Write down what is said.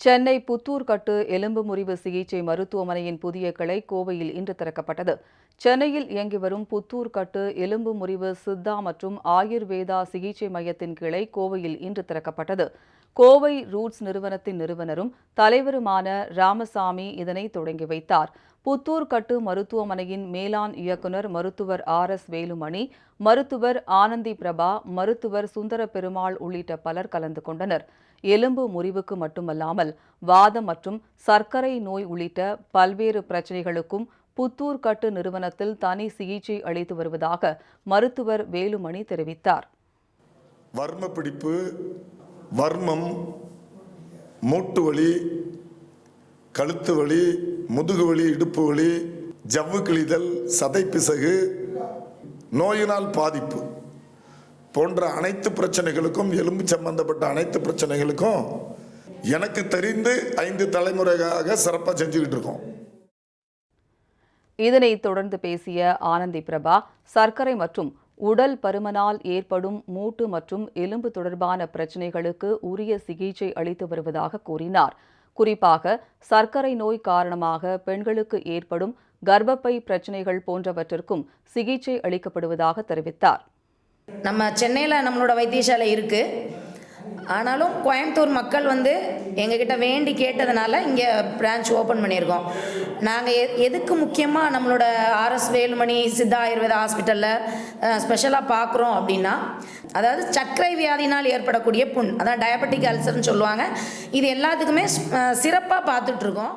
சென்னை புத்தூர்கட்டு எலும்பு முறிவு சிகிச்சை மருத்துவமனையின் புதிய கிளை கோவையில் இன்று திறக்கப்பட்டது. சென்னையில் இயங்கி வரும் புத்தூர்கட்டு எலும்பு முறிவு சித்தா மற்றும் ஆயுர்வேதா சிகிச்சை மையத்தின் கிளை கோவையில் இன்று திறக்கப்பட்டது. கோவை ரூட்ஸ் நிறுவனத்தின் நிறுவனரும் தலைவருமான ராமசாமி இதனை தொடங்கி வைத்தார். புத்தூர்கட்டு மருத்துவமனையின் மேலாண் இயக்குநர் மருத்துவர் ஆர் எஸ் வேலுமணி மருத்துவர் ஆனந்தி பிரபா மருத்துவர் சுந்தர பெருமாள் உள்ளிட்ட பலர் கலந்து கொண்டனர். எலும்பு முறிவுக்கு மட்டுமல்லாமல் வாதம் மற்றும் சர்க்கரை நோய் உள்ளிட்ட பல்வேறு பிரச்சனைகளுக்கும் புத்தூர் கட்டு நிறுவனத்தில் தனி சிகிச்சை அளித்து வருவதாக மருத்துவர் வேலுமணி தெரிவித்தார். வர்ம பிடிப்பு வர்மம் மூட்டு வலி கழுத்து வலி முதுகு வலி இடுப்பு வலி ஜவ்வு கிழிதல் சதை பிசகு நோயினால் பாதிப்பு போன்ற அனைத்து பிரச்சனைகளுக்கும் எலும்பு சம்பந்தப்பட்ட அனைத்து பிரச்சனைகளுக்கும் எனக்கு தெரிந்து ஐந்து தலைமுறையாக சிறப்பாக செஞ்சுக்கிட்டு இருக்கோம். இதனைத் தொடர்ந்து பேசிய ஆனந்தி பிரபா சர்க்கரை மற்றும் உடல் பருமனால் ஏற்படும் மூட்டு மற்றும் எலும்பு தொடர்பான பிரச்சினைகளுக்கு உரிய சிகிச்சை அளித்து வருவதாக கூறினார். குறிப்பாக சர்க்கரை நோய் காரணமாக பெண்களுக்கு ஏற்படும் கர்ப்பப்பை பிரச்சினைகள் போன்றவற்றிற்கும் சிகிச்சை அளிக்கப்படுவதாக தெரிவித்தார். நம்ம சென்னையில் நம்மளோட வைத்தியசாலை இருக்குது ஆனாலும் கோயம்புத்தூர் மக்கள் வந்து எங்ககிட்ட வேண்டி கேட்டதுனால இங்கே பிரான்ச் ஓப்பன் பண்ணியிருக்கோம். நாங்கள் எ எதுக்கு முக்கியமாக நம்மளோட ஆர்எஸ் வேலுமணி சித்தா ஆயுர்வேத ஹாஸ்பிட்டலில் ஸ்பெஷலாக பார்க்குறோம் அப்படின்னா அதாவது சர்க்கரை வியாதினால் ஏற்படக்கூடிய புண் அதான் டயபெட்டிக் அல்சர்னு சொல்லுவாங்க. இது எல்லாத்துக்குமே சிறப்பாக பார்த்துட்ருக்கோம்